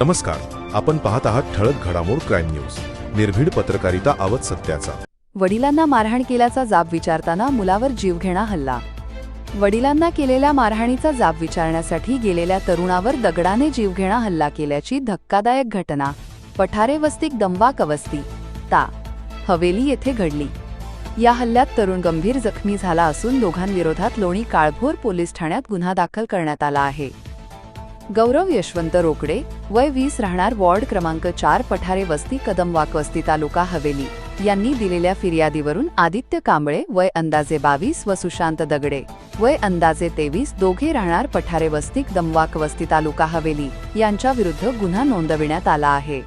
नमस्कार आपण पाहत आहात ठळक घडामोड क्राईम न्यूज. निर्भीड पत्रकारिता आवत सत्याचा. वडिलांना मारहाण केल्याचा जाब विचारताना मुलावर जीवघेणा हल्ला. वडिलांना केलेल्या मारहाणीचा जाब विचारण्यासाठी गेलेल्या तरुणावर दगडाने जीवघेणा हल्ला केल्याची धक्कादायक घटना. पठारे वस्तीक दंवाक कवस्ती. ता. हवेली येथे घडली. या हल्ल्यात तरुण गंभीर जखमी झाला असून दोघांविरोधात लोणी काळभोर पोलीस ठाण्यात गुन्हा दाखल करण्यात आला आहे. गौरव यशवंत रोकडे वय वीस राहणार वॉर्ड क्रमांक चार पठारे वस्ती कदमवाक वस्ती तालुका हवेली. यांनी दिलेल्या फिर्यादीवरून आदित्य कांबळे वय अंदाजे बावीस व सुशांत दगडे वय अंदाजे तेवीस दोघे राहणार पठारे वस्ती दमवाक वस्ती तालुका हवेली यांच्या विरुद्ध गुन्हा नोंदविण्यात आला आहे.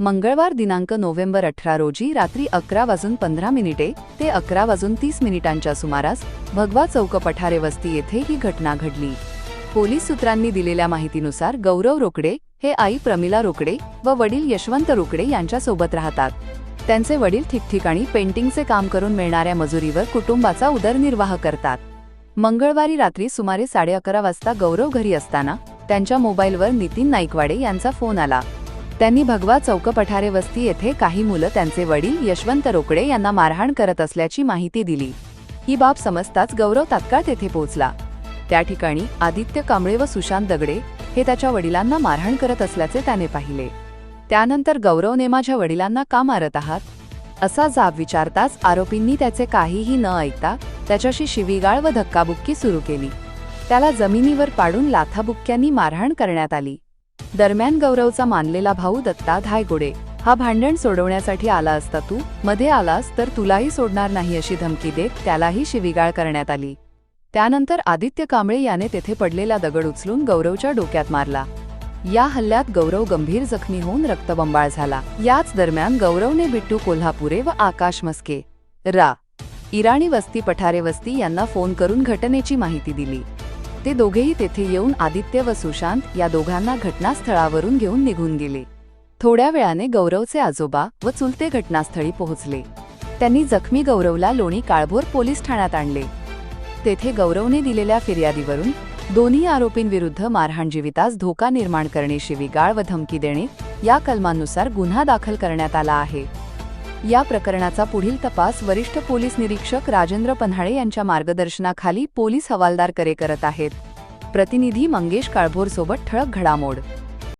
मंगळवार दिनांक नोव्हेंबर अठरा रोजी रात्री अकरा वाजून पंधरा मिनिटे ते अकरा वाजून तीस मिनिटांच्या सुमारास भगवा चौक पठारे वस्ती येथे ही घटना घडली. पोलीस सूत्रांनी दिलेल्या माहितीनुसार गौरव रोकडे हे आई प्रमिला रोकडे व वडील यशवंत रोकडे यांच्यासोबत राहतात. त्यांचे वडील ठिकठिकाणी पेंटिंगचे काम करून मिळणाऱ्या मजुरीवर कुटुंबाचा उदरनिर्वाह करतात. मंगळवारी रात्री सुमारे साडे अकरा वाजता गौरव घरी असताना त्यांच्या मोबाईलवर नितीन नाईकवाडे यांचा फोन आला. त्यांनी भगवा चौक पठारे वस्ती येथे काही मुलं त्यांचे वडील यशवंत रोकडे यांना मारहाण करत असल्याची माहिती दिली. ही बाब समजताच गौरव तात्काळ तेथे पोहोचला. त्या ठिकाणी आदित्य कांबळे व सुशांत दगडे हे त्याच्या वडिलांना मारहाण करत असल्याचे त्याने पाहिले. त्यानंतर गौरवने माझ्या वडिलांना का मारत आहात? असा जाब विचारताच आरोपींनी त्याचे काहीही न ऐकता त्याच्याशी शिवीगाळ व धक्काबुक्की सुरू केली. त्याला जमिनीवर पाडून लाथाबुक्क्यांनी मारहाण करण्यात आली. दरम्यान गौरवचा मानलेला भाऊ दत्ता धायगुडे हा भांडण सोडवण्यासाठी आला असता तू? मध्ये आलास तर तुलाही सोडणार नाही अशी धमकी देत त्यालाही शिवीगाळ करण्यात आली. त्यानंतर आदित्य कांबळे याने तेथे पडलेला दगड उचलून गौरवच्या डोक्यात मारला. या हल्ल्यात गौरव गंभीर जखमी होऊन रक्तबंबाळ झाला. याच दरम्यान गौरवने बिट्टू कोल्हापुरे व आकाश मस्के रा इराणी वस्ती पठारे वस्ती यांना फोन करून घटनेची माहिती दिली. ते दोघेही तेथे येऊन आदित्य व सुशांत या दोघांना घटनास्थळावरून घेऊन निघून गेले. थोड्या वेळाने गौरवचे आजोबा व चुलते घटनास्थळी पोहोचले. त्यांनी जखमी गौरवला लोणी काळभोर पोलीस ठाण्यात आणले. तेथे गौरवने दिलेल्या फिर्यादीवरून दोन्ही आरोपींविरुद्ध मारहाण जीवितास धोका निर्माण करणे शिवीगाळ व धमकी देणे या कलमांनुसार गुन्हा दाखल करण्यात आला आहे. या प्रकरणाचा पुढील तपास वरिष्ठ पोलीस निरीक्षक राजेंद्र पन्हाळे यांच्या मार्गदर्शनाखाली पोलीस हवालदार करे करत आहेत. प्रतिनिधी मंगेश काळभोरसोबत ठळक घडामोड